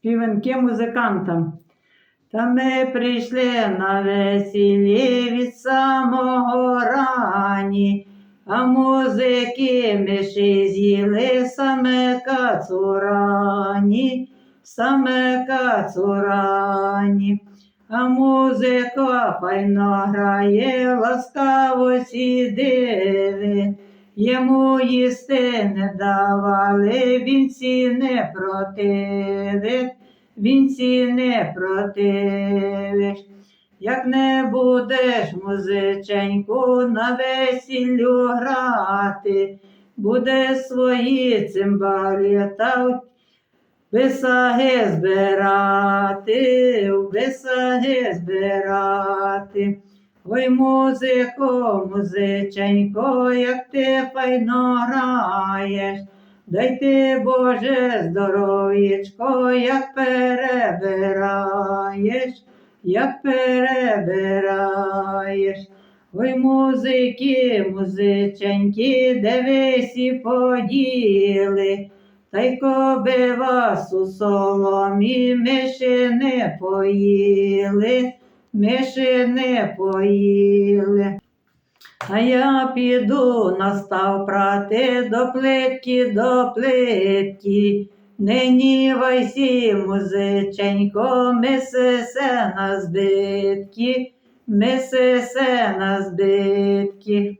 співанки музикантам. Та ми прийшли на весіллі від самого рані, а музики миші з'їли саме кацурані, саме кацурані. А музика файно грає, ласкаво сідили. Йому їсти не давали, вінці не протили, вінці не протили. Як не будеш, музиченьку, на весіллю грати, буде свої цимбалі та висаги збирати, висаги збирати. Ой, музико, музиченько, як ти файно граєш, дай ти, Боже, здоров'ячко, як перебираєш, як перебираєш. Ой, музики, музиченьки, де ви всі поділи, та й коби вас у соломі миші не поїли, миші не поїли. А я піду настав прати до плитки, до плитки. Нині вайсі, музиченько, мисисе на збитки, мисисе на збитки.